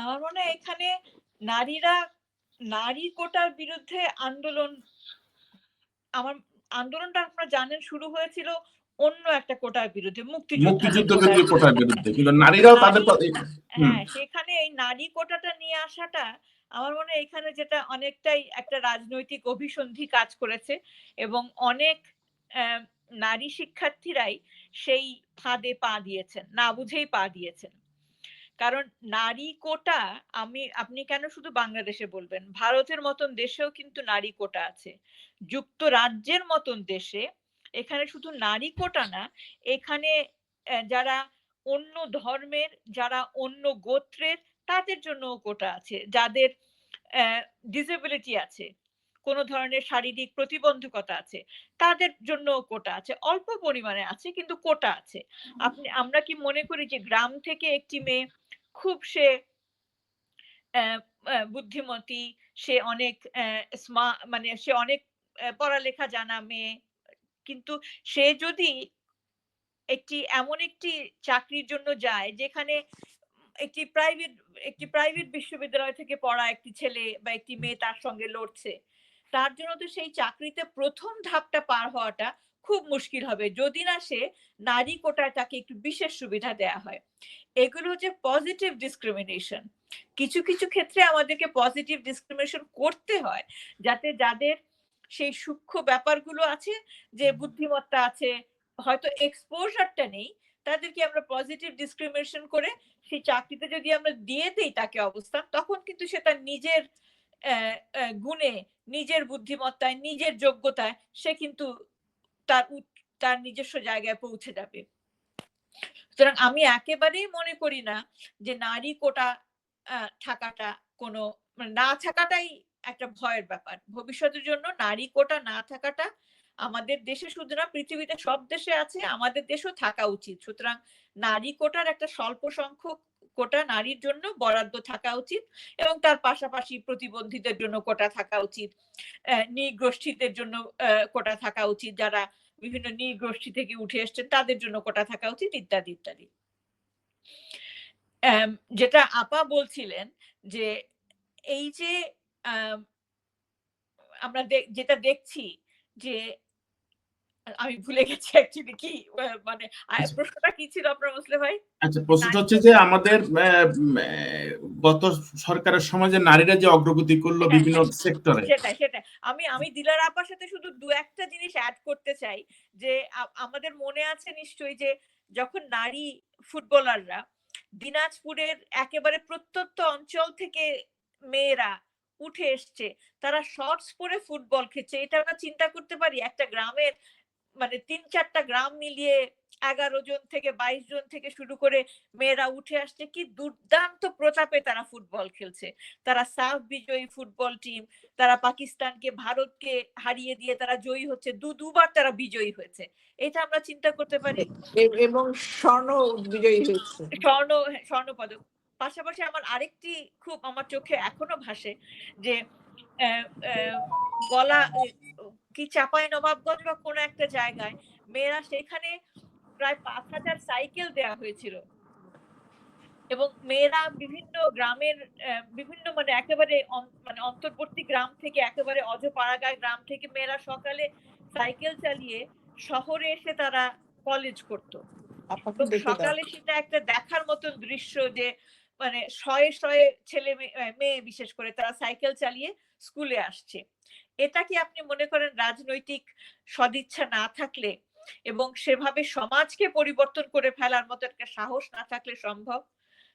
আমার মনে হয় এখানে নারীরা নারী কোটার বিরুদ্ধে আন্দোলন আমার আন্দোলনটা আপনারা জানেন শুরু হয়েছিল অন্য একটা কোটার বিরুদ্ধে মুক্তিযুদ্ধ মুক্তিযুদ্ধ কোটার বিরুদ্ধে কিন্তু নারীরাও তাদের হ্যাঁ সেখানে এই নারী কোটাটা নিয়ে আসাটা আমার মনে হয় এখানে যেটা অনেকটাই একটা রাজনৈতিক অভিসন্ধি কাজ করেছে এবং অনেক নারী শিক্ষার্থীরাই সেই ফাঁদে পা দিয়েছেন না বুঝেই পা দিয়েছেন। কারণ নারী কোটা আমি আপনি কেন শুধু বাংলাদেশে বলবেন? ভারতের মতন দেশেও কিন্তু নারী কোটা আছে। যুক্তরাজ্যের মতন দেশে এখানে শুধু নারী কোটা না এখানে যারা অন্য ধর্মের যারা অন্য গোত্রের তাদের জন্য কোটা আছে। যাদের ডিসেবিলিটি আছে কোনো ধরনের শারীরিক প্রতিবন্ধকতা আছে তাদের জন্য কোটা আছে। অল্প পরিমাণে আছে কিন্তু কোটা আছে। আপনি আমরা কি মনে করি যে গ্রাম থেকে একটি মেয়ে খুব সে বুদ্ধিমতী, সে অনেক মানে সে অনেক পড়ালেখা জানা মেয়ে। কিন্তু সে যদি একটি, এমন একটি চাকরির জন্য যায়, যেখানে একটি প্রাইভেট একটি প্রাইভেট বিশ্ববিদ্যালয় থেকে পড়া একটি ছেলে বা একটি মেয়ে তার সঙ্গে লড়ছে, তার জন্য তো সেই চাকরিতে প্রথম ধাপটা পার হওয়াটা খুব মুশকিল হবে যদি না সে নারী কোটায় তাকে একটু বিশেষ সুবিধা দেয়া হয়। এগুলো হচ্ছে পজিটিভ ডিসক্রিমিনেশন কিছু কিছু ক্ষেত্রে আমাদেরকে পজিটিভ ডিসক্রিমিনেশন করতে হয় যাতে যাদের সেই সূক্ষ্ম ব্যাপারগুলো আছে যে বুদ্ধিমত্তা আছে হয়তো এক্সপোজারটা নেই তাদেরকে আমরা পজিটিভ ডিসক্রিমিনেশন করে সেই চাকরিতে যদি আমরা দিয়ে দেই তাকে অবস্থান তখন কিন্তু সে তার নিজের গুণে নিজের বুদ্ধিমত্তায় নিজের যোগ্যতায় সে কিন্তু তার তার নিজস্ব জায়গায় পৌঁছে যাবে। সুতরাং আমি একেবারেই মনে করি না যে নারী কোটা থাকাটা কোনো মানে না থাকাটাই একটা ভয়ের ব্যাপার। ভবিষ্যতের জন্য নারী কোটা না থাকাটা আমাদের দেশে শুধু না, পৃথিবীতে সব দেশে আছে, আমাদের দেশেও থাকা উচিত। সুতরাং নারী কোটার একটা স্বল্প সংখ্যক কোটা নারীর জন্য বরাদ্দ থাকা উচিত এবং তার পাশাপাশি প্রতিবন্ধীদের জন্য কোটা থাকা উচিত। নৃগোষ্ঠীদের জন্য কোটা থাকা উচিত। যারা বিভিন্ন নৃগোষ্ঠী থেকে উঠে এসছেন তাদের জন্য কোটা থাকা উচিত ইত্যাদি ইত্যাদি। যেটা আপা বলছিলেন যে এই যে আম, আমরা যেটা দেখছি যে আমি ভুলে গেছি অ্যাকচুয়ালি কি মানে প্রশ্নটা কি ছিল আপনার মুসলে ভাই? আচ্ছা প্রশ্নটা হচ্ছে যে আমাদের গত সরকারের সময় যে নারীরা যে অগ্রগতি করল হ্যাঁ, বিভিন্ন। সেক্টরে। সেটাই সেটাই। আমি আমি দিলার আপার সাথে শুধু দু একটা জিনিস অ্যাড করতে চাই যে আমাদের মনে আছে নিশ্চয়ই যে যখন নারী ফুটবলাররা দিনাজপুরের একেবারে প্রত্যন্ত অঞ্চল থেকে মেয়েরা উঠে এসছে তারা শর্টস পরে ফুটবল খেলছে এটা আমরা চিন্তা করতে পারি। একটা গ্রামের মানে তিন চারটা গ্রাম মিলিয়ে এগারো জন থেকে বাইশ জন থেকে শুরু করে মেয়েরা উঠে আসছে কি দুর্দান্ত প্রতাপে তারা ফুটবল খেলছে। তারা সাফ বিজয়ী ফুটবল টিম তারা পাকিস্তানকে ভারতকে হারিয়ে দিয়ে তারা জয়ী হচ্ছে দু দুবার তারা বিজয়ী হয়েছে। এটা আমরা চিন্তা করতে পারি। এবং স্বর্ণ বিজয়ী হয়েছে। স্বর্ণ স্বর্ণ পদক পাশাপাশি আমার আরেকটি খুব আমার চোখে এখনও ভাসে যে গলা কি চাপাই নবাবগঞ্জ বা কোনো একটা জায়গায় মেয়েরা সেখানে প্রায় পাঁচ হাজার সাইকেল দেওয়া হয়েছিল। এবং মেয়েরা বিভিন্ন গ্রামের বিভিন্ন মানে একেবারে মানে অন্তর্বর্তী গ্রাম থেকে একেবারে অজপাড়াগায় গ্রাম থেকে মেয়েরা সকালে সাইকেল চালিয়ে শহরে এসে তারা কলেজ করতো। সকালে সেটা একটা দেখার মতন দৃশ্য যে মানে শয়ে শয়ে ছেলে মেয়ে- বিশেষ করে তারা সাইকেল চালিয়ে স্কুলে আসছে। এটা কি আপনি মনে করেন রাজনৈতিক সদিচ্ছা না থাকলে এবং সেভাবে সমাজকে পরিবর্তন করে ফেলার মতো একটা সাহস না থাকলে সম্ভব?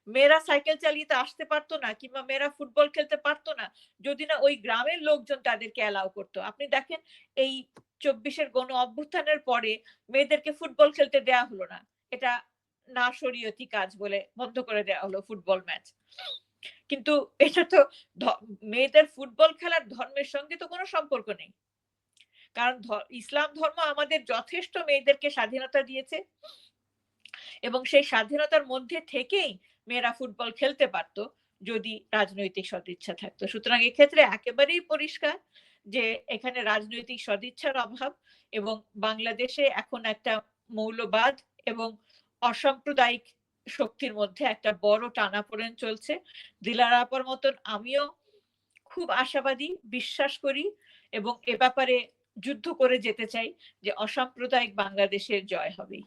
মেয়েরা সাইকেল চালিয়ে তো আসতে পারতো না কিংবা মেয়েরা ফুটবল খেলতে পারতো না, যদি না ওই গ্রামের লোকজন তাদেরকে অ্যালাউ করতো। আপনি দেখেন এই চব্বিশের গণ অভ্যুত্থানের পরে মেয়েদেরকে ফুটবল খেলতে দেয়া হলো না। এটা না শরীয়তি কাজ বলে বন্ধ করে দেওয়া হলো ফুটবল ম্যাচ। কিন্তু এটা তো মেয়েদের ফুটবল খেলার ধর্মের সঙ্গে তো কোনো সম্পর্ক নেই। কারণ ইসলাম ধর্ম আমাদের যথেষ্ট মেয়েদেরকে স্বাধীনতা দিয়েছে এবং সেই স্বাধীনতার মধ্যে থেকেই মেয়েরা ফুটবল খেলতে পারতো যদি রাজনৈতিক সদিচ্ছা থাকতো। সুতরাং এক্ষেত্রে একেবারেই পরিষ্কার যে এখানে রাজনৈতিক সদিচ্ছার অভাব এবং বাংলাদেশে এখন একটা মৌলবাদ এবং অসাম্প্রদায়িক শক্তির মধ্যে একটা বড় টানাপোড়েন চলছে। দিলারা আপার মতন আমিও খুব আশাবাদী, বিশ্বাস করি এবং এ ব্যাপারে যুদ্ধ করে যেতে চাই যে অসাম্প্রদায়িক বাংলাদেশের জয় হবেই।